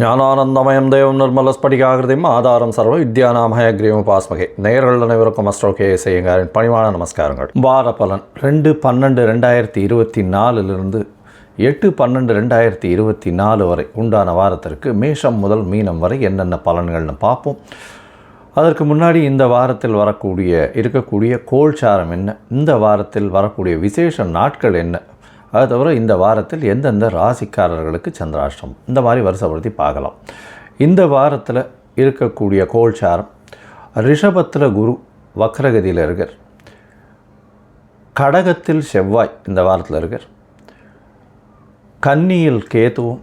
ஞானானந்தமயம் தேவம் நிர்மலஸ்படிகாகிருதியும் ஆதாரம் சர்வ வித்யானாமயக்ரீவம் பாஸ்மகை நேர்கள் அனைவருக்கும் அஸ்ட்ரோ கே செய்யுங்காரின் பணிவான நமஸ்காரங்கள். வார பலன் ரெண்டு பன்னெண்டு ரெண்டாயிரத்தி இருபத்தி நாலுலேருந்து எட்டு பன்னெண்டு ரெண்டாயிரத்தி இருபத்தி நாலு வரை உண்டான வாரத்திற்கு மேஷம் முதல் மீனம் வரை என்னென்ன பலன்கள்னு பார்ப்போம். அதற்கு முன்னாடி இந்த வாரத்தில் வரக்கூடிய இருக்கக்கூடிய கோல்சாரம் என்ன? இந்த வாரத்தில் வரக்கூடிய விசேஷ நாட்கள் என்ன? அது தவிர இந்த வாரத்தில் எந்தெந்த ராசிக்காரர்களுக்கு சந்திராஷ்டம் இந்த மாதிரி வருஷப்படுத்தி பார்க்கலாம். இந்த வாரத்தில் இருக்கக்கூடிய கோல்சாரம் ரிஷபத்தில் குரு வக்ரகதியில் இருக்கார். கடகத்தில் செவ்வாய் இந்த வாரத்தில் இருக்கார். கன்னியில் கேதுவும்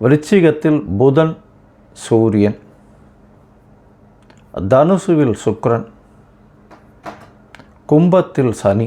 விருச்சிகத்தில் புதன் சூரியன் தனுசுவில் சுக்ரன் கும்பத்தில் சனி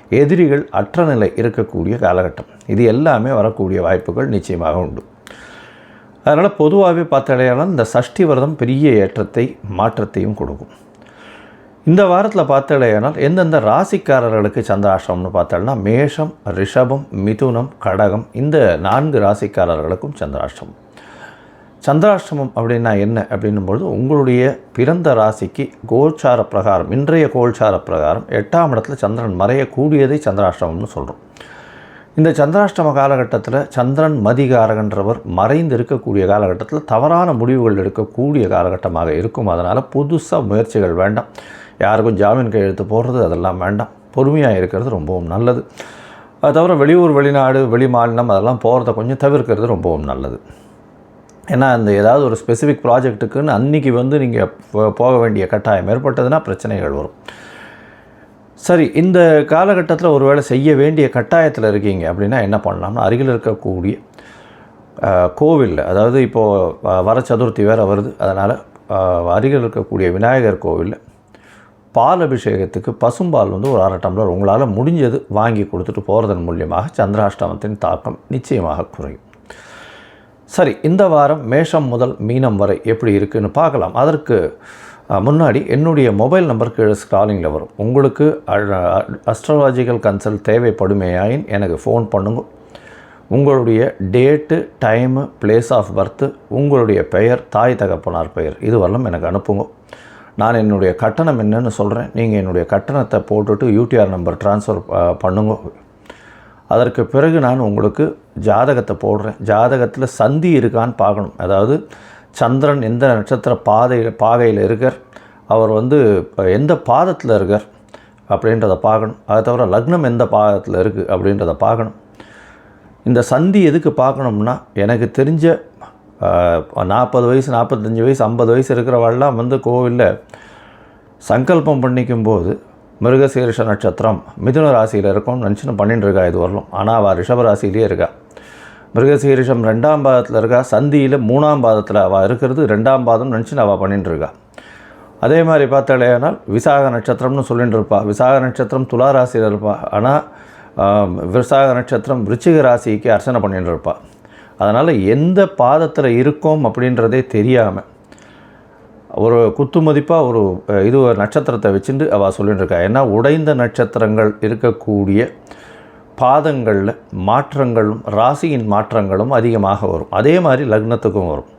எதிரிகள் அற்ற நிலை இருக்கக்கூடிய காலகட்டம். இது எல்லாமே வரக்கூடிய வாய்ப்புகள் நிச்சயமாக உண்டு. அதனால் பொதுவாகவே பார்த்தாலேயானால் இந்த சஷ்டி விரதம் பெரிய ஏற்றத்தை மாற்றத்தையும் கொடுக்கும். இந்த வாரத்தில் பார்த்தாலேயானால் எந்தெந்த ராசிக்காரர்களுக்கு சந்திராஷ்டிரம்னு பார்த்தோம்னா மேஷம் ரிஷபம் மிதுனம் கடகம் இந்த நான்கு ராசிக்காரர்களுக்கும் சந்திராஷ்டமம். சந்திராஷ்டமம் அப்படின்னா என்ன? அப்படின்னும்பொழுது உங்களுடைய பிறந்த ராசிக்கு கோச்சார பிரகாரம் இன்றைய கோல்சார பிரகாரம் எட்டாம் இடத்துல சந்திரன் மறையக்கூடியதை சந்திராஷ்டமம்னு சொல்கிறோம் இந்த சந்திராஷ்டம காலகட்டத்தில் சந்திரன் மதிகாரகன்றவர் மறைந்து இருக்கக்கூடிய காலகட்டத்தில் தவறான முடிவுகள் எடுக்கக்கூடிய காலகட்டமாக இருக்கும். அதனால் புதுசாக முயற்சிகள் வேண்டாம். யாருக்கும் ஜாமீன் கையெழுத்து போடுறது அதெல்லாம் வேண்டாம். பொறுமையாக இருக்கிறது ரொம்பவும் நல்லது. அது தவிர வெளியூர் வெளிநாடு வெளி மாநிலம் அதெல்லாம் போகிறத கொஞ்சம் தவிர்க்கிறது ரொம்பவும் நல்லது. ஏன்னா அந்த ஏதாவது ஒரு ஸ்பெசிஃபிக் ப்ராஜெக்ட்டுக்குன்னு அன்றைக்கி வந்து நீங்கள் போக வேண்டிய கட்டாயம் ஏற்பட்டதுன்னா பிரச்சனைகள் வரும். சரி இந்த காலகட்டத்தில் ஒரு வேளை செய்ய வேண்டிய கட்டாயத்தில் இருக்கீங்க அப்படின்னா என்ன பண்ணலாம்னா அருகில் இருக்கக்கூடிய கோவிலில் அதாவது இப்போது வர சதுர்த்தி வேறு வருது. அதனால் அருகில் இருக்கக்கூடிய விநாயகர் கோவிலில் பால் அபிஷேகத்துக்கு பசும்பால் வந்து ஒரு அரை டம்ளர் உங்களால் முடிஞ்சது வாங்கி கொடுத்துட்டு போகிறதன் மூலியமாக சந்திராஷ்டமத்தின் தாக்கம் நிச்சயமாக குறையும். சரி இந்த வாரம் மேஷம் முதல் மீனம் வரை எப்படி இருக்குன்னு பார்க்கலாம். அதற்கு முன்னாடி என்னுடைய மொபைல் நம்பர் கீழே ஸ்க்ராலிங்கில் வரும். உங்களுக்கு அஸ்ட்ராலாஜிக்கல் கன்சல்ட் தேவைப்படுமேயாயின் எனக்கு ஃபோன் பண்ணுங்க. உங்களுடைய date time place of birth உங்களுடைய பெயர் தாய் தகப்பனார் பெயர் இது எனக்கு அனுப்புங்க. நான் என்னுடைய கட்டணம் என்னன்னு சொல்கிறேன் நீங்கள் என்னுடைய கட்டணத்தை போட்டுட்டு யூடிஆர் நம்பர் ட்ரான்ஸ்ஃபர் பண்ணுங்க. அதற்கு பிறகு நான் உங்களுக்கு ஜாதகத்தை போடுறேன். ஜாதகத்தில் சந்தி இருக்கான்னு பார்க்கணும். அதாவது சந்திரன் எந்த நட்சத்திர பாதையில் பாகையில் இருக்கார் அவர் வந்து எந்த பாதத்தில் இருக்கார் அப்படின்றத பார்க்கணும். அதை தவிர லக்னம் எந்த பாதத்தில் இருக்குது அப்படின்றத பார்க்கணும். இந்த சந்தி எதுக்கு பார்க்கணும்னா எனக்கு தெரிஞ்ச நாற்பது வயசு நாற்பத்தஞ்சு வயசு ஐம்பது வயசு இருக்கிறவெல்லாம் வந்து கோவிலில் சங்கல்பம் பண்ணிக்கும்போது மிருகசீரிஷ நட்சத்திரம் மிதுன ராசியில் இருக்கும்னு நினச்சின்னு பண்ணிட்டு இருக்கா இது வரலும். ஆனால் அவள் ரிஷப ராசியிலே இருக்கா. மிருகசீரிஷம் ரெண்டாம் பாதத்தில் இருக்கா? சந்தியில் மூணாம் பாதத்தில் அவள் இருக்கிறது. ரெண்டாம் பாதம் நினச்சின்னு அவள் பண்ணிட்டு இருக்கா. அதே மாதிரி பார்த்தாலேயானால் விசாக நட்சத்திரம்னு சொல்லிட்டு இருப்பாள் விசாக நட்சத்திரம் துலா ராசியில் இருப்பா. ஆனால் விசாக நட்சத்திரம் விருச்சிக ராசிக்கு அர்ச்சனை பண்ணிட்டு இருப்பா. அதனால் எந்த பாதத்தில் இருக்கோம் அப்படின்றதே தெரியாமல் ஒரு குத்து மதிப்பாக ஒரு இது ஒரு நட்சத்திரத்தை வச்சுட்டு அவள் சொல்லிட்டு இருக்கா. ஏன்னா உடைந்த நட்சத்திரங்கள் இருக்கக்கூடிய பாதங்களில் மாற்றங்களும் ராசியின் மாற்றங்களும் அதிகமாக வரும். அதே மாதிரி லக்னத்துக்கும் வரும்.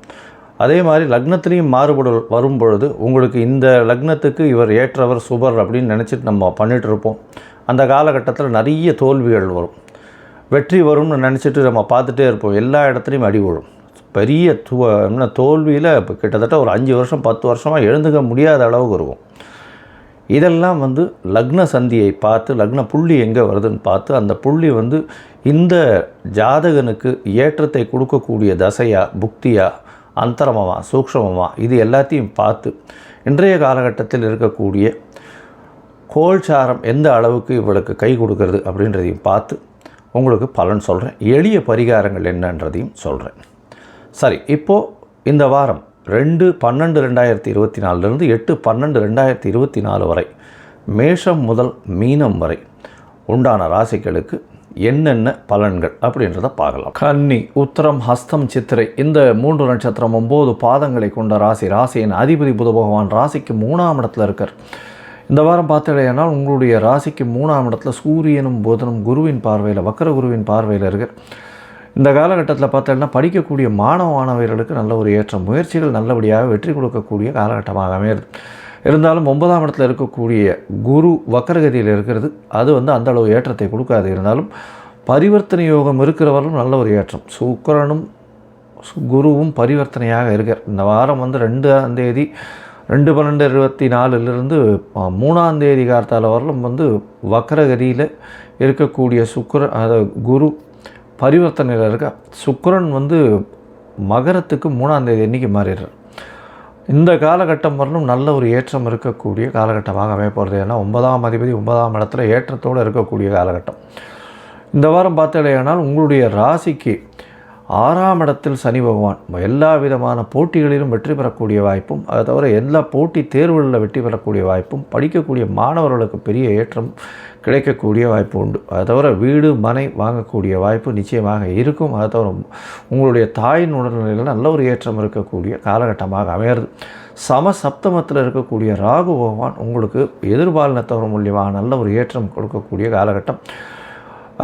அதே மாதிரி லக்னத்துலேயும் மாறுபடு வரும் பொழுது உங்களுக்கு இந்த லக்னத்துக்கு இவர் ஏற்றவர் சுபர் அப்படின்னு நினச்சிட்டு நம்ம பண்ணிகிட்ருப்போம் அந்த காலகட்டத்தில் நிறைய தோல்விகள் வரும். வெற்றி வரும்னு நினச்சிட்டு நம்ம பார்த்துட்டே இருப்போம். எல்லா இடத்துலையும் அடி விழும். பெரிய து என்ன தோல்வியில் இப்போ கிட்டத்தட்ட ஒரு அஞ்சு வருஷம் பத்து வருஷமாக எழுந்துக்க முடியாத அளவுக்கு இருக்கும். இதெல்லாம் வந்து லக்ன சந்தியை பார்த்து லக்ன புள்ளி எங்கே வருதுன்னு பார்த்து அந்த புள்ளி வந்து இந்த ஜாதகனுக்கு ஏற்றத்தை கொடுக்கக்கூடிய தசையா புக்தியா அந்தரமமாக சூக்ஷமமாக இது எல்லாத்தையும் பார்த்து இன்றைய காலகட்டத்தில் இருக்கக்கூடிய கோல்சாரம் எந்த அளவுக்கு இவளுக்கு கை கொடுக்கறது அப்படின்றதையும் பார்த்து உங்களுக்கு பலன் சொல்கிறேன் எளிய பரிகாரங்கள் என்னன்றதையும் சொல்கிறேன் சரி இப்போது இந்த வாரம் ரெண்டு பன்னெண்டு ரெண்டாயிரத்தி இருபத்தி நாலுலேருந்து எட்டு பன்னெண்டு ரெண்டாயிரத்தி இருபத்தி நாலு வரை மேஷம் முதல் மீனம் வரை உண்டான ராசிகளுக்கு என்னென்ன பலன்கள் அப்படின்றத பார்க்கலாம். கன்னி உத்தரம் ஹஸ்தம் சித்திரை இந்த மூன்று நட்சத்திரம் ஒம்பது பாதங்களை கொண்ட ராசி. ராசியின் அதிபதி புத பகவான் ராசிக்கு மூணாம் இடத்துல இருக்கார். இந்த வாரம் பார்த்தீங்கன்னா உங்களுடைய ராசிக்கு மூணாம் இடத்துல சூரியனும் புதனும் குருவின் பார்வையில் வக்கர குருவின் பார்வையில் இருக்கார். இந்த காலகட்டத்தில் பார்த்தோம்னா படிக்கக்கூடிய மாணவ மாணவர்களுக்கு நல்ல ஒரு ஏற்ற முயற்சிகள் நல்லபடியாக வெற்றி கொடுக்கக்கூடிய காலகட்டமாக அமையுது இருந்தாலும் ஒன்பதாம் இடத்துல இருக்கக்கூடிய குரு வக்கரகதியில் இருக்கிறது. அது வந்து அந்த அளவு ஏற்றத்தை கொடுக்காது. இருந்தாலும் பரிவர்த்தனை யோகம் இருக்கிறவர்களும் நல்ல ஒரு ஏற்றம். சுக்கரனும் குருவும் பரிவர்த்தனையாக இருக்கார் இந்த வாரம் வந்து ரெண்டாம் தேதி ரெண்டு பன்னெண்டு இருபத்தி நாலுலேருந்து மூணாம் தேதி கார்த்தால வரலும் வந்து வக்கரகதியில் இருக்கக்கூடிய சுக்கர அதாவது குரு பரிவர்த்தனையில் இருக்கா. சுக்கரன் வந்து மகரத்துக்கு மூணாம் தேதி என்றைக்கு மாறிடுறார். இந்த காலகட்டம் வரலும் நல்ல ஒரு ஏற்றம் இருக்கக்கூடிய காலகட்டமாக அமைய போகிறது ஏன்னா ஒன்பதாம் அதிபதி ஒன்பதாம் இடத்துல ஏற்றத்தோடு இருக்கக்கூடிய காலகட்டம். இந்த வாரம் பார்த்தீங்கன்னா உங்களுடைய ராசிக்கு ஆறாம் இடத்தில் சனி பகவான். எல்லா விதமான போட்டிகளிலும் வெற்றி பெறக்கூடிய வாய்ப்பும் அதை தவிர எல்லா போட்டி தேர்வுகளில் வெற்றி பெறக்கூடிய வாய்ப்பும் படிக்கக்கூடிய மாணவர்களுக்கு பெரிய ஏற்றம் கிடைக்கக்கூடிய வாய்ப்பு உண்டு. அதை தவிர வீடு மனை வாங்கக்கூடிய வாய்ப்பு நிச்சயமாக இருக்கும். அதை தவிர உங்களுடைய தாயின் உடல்நிலையில் நல்ல ஒரு ஏற்றம் இருக்கக்கூடிய காலகட்டமாக அமையிறது சம சப்தமத்தில் இருக்கக்கூடிய ராகு பகவான் உங்களுக்கு எதிர்பாலினத்தவர் மூலியமாக நல்ல ஒரு ஏற்றம் கொடுக்கக்கூடிய காலகட்டம்.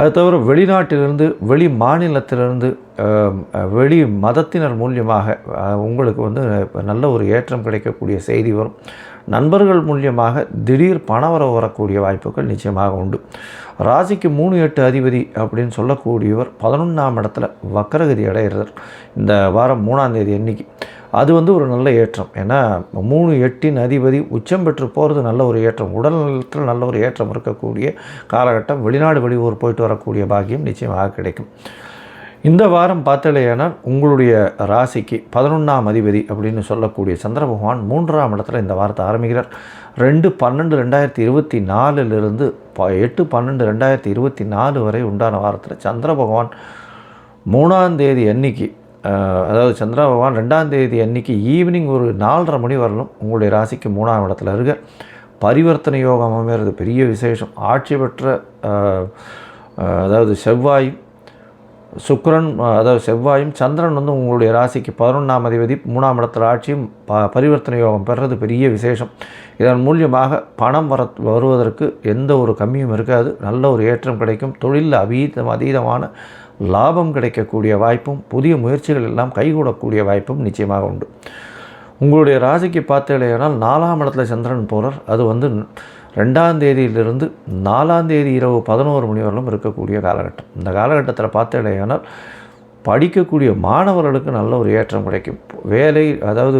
அது தவிர வெளிநாட்டிலிருந்து வெளி மாநிலத்திலிருந்து வெளி மதத்தினர் மூலியமாக உங்களுக்கு வந்து நல்ல ஒரு ஏற்றம் கிடைக்கக்கூடிய செய்தி வரும். நண்பர்கள் மூலியமாக திடீர் பணவரவு வரக்கூடிய வாய்ப்புகள் நிச்சயமாக உண்டு. ராசிக்கு மூணு எட்டு அதிபதி அப்படின்னு சொல்லக்கூடியவர் பதினொன்றாம் இடத்துல வக்கரகதி அடைகிறார். இந்த வாரம் மூணாம் தேதி அன்னைக்கு. அது வந்து ஒரு நல்ல ஏற்றம். ஏன்னா மூணு எட்டின் அதிபதி உச்சம் பெற்று போகிறது நல்ல ஒரு ஏற்றம். உடல் நலத்தில் நல்ல ஒரு ஏற்றம் இருக்கக்கூடிய காலகட்டம் வெளிநாடு வெளியூர் போயிட்டு வரக்கூடிய பாக்கியம் நிச்சயமாக கிடைக்கும். இந்த வாரம் பார்த்தலையானால் உங்களுடைய ராசிக்கு பதினொன்றாம் அதிபதி அப்படின்னு சொல்லக்கூடிய சந்திர பகவான் மூன்றாம் இடத்துல இந்த வாரத்தை ஆரம்பிக்கிறார். ரெண்டு பன்னெண்டு ரெண்டாயிரத்தி இருபத்தி நாலுலேருந்து ப எட்டு பன்னெண்டு ரெண்டாயிரத்தி இருபத்தி நாலு வரை உண்டான வாரத்தில் சந்திர பகவான் மூணாம் தேதி அன்னைக்கு அதாவது சந்திர பகவான் ரெண்டாம் தேதி அன்னைக்கு ஈவினிங் ஒரு நாலரை மணி வரலும் உங்களுடைய ராசிக்கு மூணாம் இடத்துல இருக்க. பரிவர்த்தனை யோகம் அமைகிறது பெரிய விசேஷம். ஆட்சி பெற்ற அதாவது செவ்வாயும் சுக்கரன் அதாவது செவ்வாயும் சந்திரன் வந்து உங்களுடைய ராசிக்கு பதினொன்றாம் அதிபதி மூணாம் இடத்துல ஆட்சியும் ப பரிவர்த்தனை யோகம் பெறுறது பெரிய விசேஷம். இதன் மூலியமாக பணம் வர வருவதற்கு எந்த ஒரு கம்மியும் இருக்காது. நல்ல ஒரு ஏற்றம் கிடைக்கும். தொழிலில் அதீதம் அதீதமான லாபம் கிடைக்கக்கூடிய வாய்ப்பும் புதிய முயற்சிகள் எல்லாம் கைகூடக்கூடிய வாய்ப்பும் நிச்சயமாக உண்டு. உங்களுடைய ராசிக்கு பார்த்தீங்கன்னா நாலாம் இடத்துல சந்திரன் போகிறார் அது வந்து ரெண்டாம் தேதியிலிருந்து நாலாம் தேதி இரவு பதினோரு மணி வரலும் இருக்கக்கூடிய காலகட்டம். இந்த காலகட்டத்தில் பார்த்தடையானால் படிக்கக்கூடிய மாணவர்களுக்கு நல்ல ஒரு ஏற்றம் கிடைக்கும். வேலை அதாவது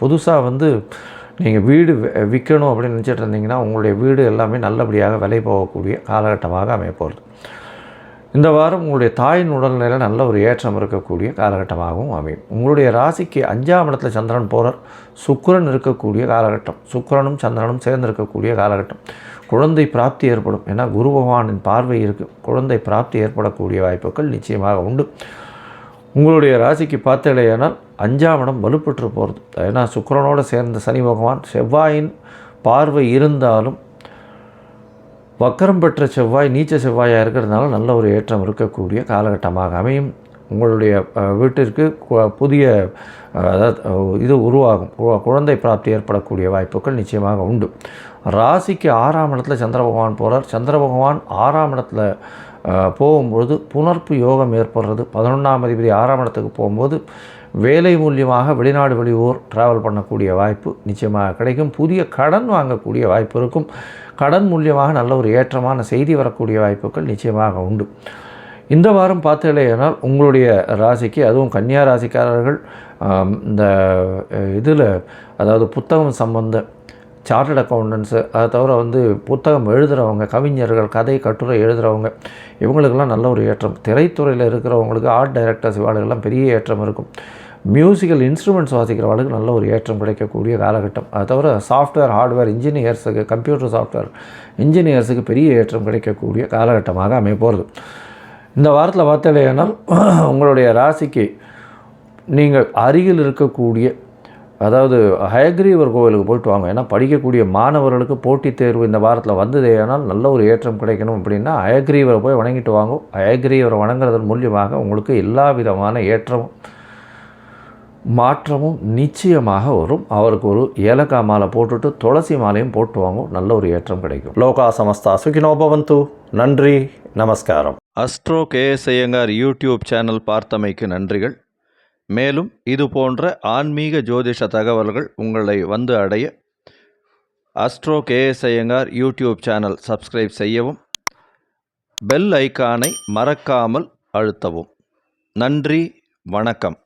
புதுசாக வந்து நீங்கள் வீடு விற்கணும் அப்படின்னு நினச்சிட்டு இருந்தீங்கன்னா உங்களுடைய வீடு எல்லாமே நல்லபடியாக விலை போகக்கூடிய காலகட்டமாக அமையப்போகிறது இந்த வாரம் உங்களுடைய தாயின் உடல்நிலையில் நல்ல ஒரு ஏற்றம் இருக்கக்கூடிய காலகட்டமாகவும் அமையும். உங்களுடைய ராசிக்கு அஞ்சாம் இடத்துல சந்திரன் போகிறார் சுக்கரன் இருக்கக்கூடிய காலகட்டம். சுக்கரனும் சந்திரனும் சேர்ந்து இருக்கக்கூடிய காலகட்டம். குழந்தை பிராப்தி ஏற்படும். ஏன்னா குரு பகவானின் பார்வை இருக்குது குழந்தை பிராப்தி ஏற்படக்கூடிய வாய்ப்புகள் நிச்சயமாக உண்டு. உங்களுடைய ராசிக்கு பார்த்தலையானால் அஞ்சாம் இடம் வலுப்பெற்று போகிறது ஏன்னா சுக்கரனோடு சேர்ந்த சனி பகவான் செவ்வாயின் பார்வை இருந்தாலும் வக்கரம் பெற்ற செவ்வாய் நீச்ச செவ்வாயாக இருக்கிறதுனால நல்ல ஒரு ஏற்றம் இருக்கக்கூடிய காலகட்டமாக அமையும். உங்களுடைய வீட்டிற்கு புதிய அதாவது இது உருவாகும். குழந்தை பிராப்தி ஏற்படக்கூடிய வாய்ப்புகள் நிச்சயமாக உண்டு. ராசிக்கு ஆறாம் இடத்துல சந்திர பகவான் போகிறார் சந்திர பகவான் ஆறாம் இடத்துல போகும்பொழுது புனர்ப்பு யோகம் ஏற்படுறது. பதினொன்றாம் அதிபதி ஆறாம் இடத்துக்கு போகும்போது வேலை மூலியமாக வெளிநாடு வெளியூர் ட்ராவல் பண்ணக்கூடிய வாய்ப்பு நிச்சயமாக கிடைக்கும். புதிய கடன் வாங்கக்கூடிய வாய்ப்பு இருக்கும். கடன் மூலியமாக நல்ல ஒரு ஏற்றமான செய்தி வரக்கூடிய வாய்ப்புகள் நிச்சயமாக உண்டு. இந்த வாரம் பார்த்தீங்களேனால் உங்களுடைய ராசிக்கு அதுவும் கன்னியா ராசிக்காரர்கள் இந்த இதில் அதாவது புத்தகம் சம்பந்த சார்ட்டட் அக்கௌண்டன்ஸு அதை தவிர வந்து புத்தகம் எழுதுகிறவங்க கவிஞர்கள் கதை கட்டுரை எழுதுகிறவங்க இவங்களுக்கெல்லாம் நல்ல ஒரு ஏற்றம். திரைத்துறையில் இருக்கிறவங்களுக்கு ஆர்ட் டைரக்டர்ஸ் இவாளுக்கெல்லாம் பெரிய ஏற்றம் இருக்கும். மியூசிக்கல் இன்ஸ்ட்ருமெண்ட்ஸ் வாசிக்கிறவங்களுக்கு நல்ல ஒரு ஏற்றம் கிடைக்கக்கூடிய காலகட்டம். அதை தவிர சாஃப்ட்வேர் ஹார்ட்வேர் இன்ஜினியர்ஸுக்கு கம்ப்யூட்டர் சாஃப்ட்வேர் இன்ஜினியர்ஸுக்கு பெரிய ஏற்றம் கிடைக்கக்கூடிய காலகட்டமாக அமைய போகிறது இந்த வாரத்தில் பார்த்தாலேனால் உங்களுடைய ராசிக்கு நீங்கள் அருகில் இருக்கக்கூடிய அதாவது ஹயக்ரீவர் கோவிலுக்கு போயிட்டு வாங்க. ஏன்னா படிக்கக்கூடிய மாணவர்களுக்கு போட்டித் தேர்வு இந்த வாரத்தில் வந்தது ஏனால் நல்ல ஒரு ஏற்றம் கிடைக்கணும் அப்படின்னா ஹயக்ரீவரை போய் வணங்கிட்டு வாங்க. ஹயக்ரீவரை வணங்குறதன் மூலியமாக உங்களுக்கு எல்லா விதமான ஏற்றமும் மாற்றமும் நிச்சயமாக வரும். அவருக்கு ஒரு ஏலக்காய் மாலை போட்டுட்டு துளசி மாலையும் போட்டு வாங்கும். நல்ல ஒரு ஏற்றம் கிடைக்கும். லோகா சமஸ்தா சுகினோபவந்து நன்றி நமஸ்காரம். Astro KS Iyengar YouTube channel பார்த்தமைக்கு நன்றிகள். மேலும் இது போன்ற ஆன்மீக ஜோதிஷ தகவல்கள் உங்களை வந்து அடைய astro KS Iyengar YouTube channel subscribe செய்யவும் பெல் ஐக்கானை மறக்காமல் அழுத்தவும். நன்றி வணக்கம்.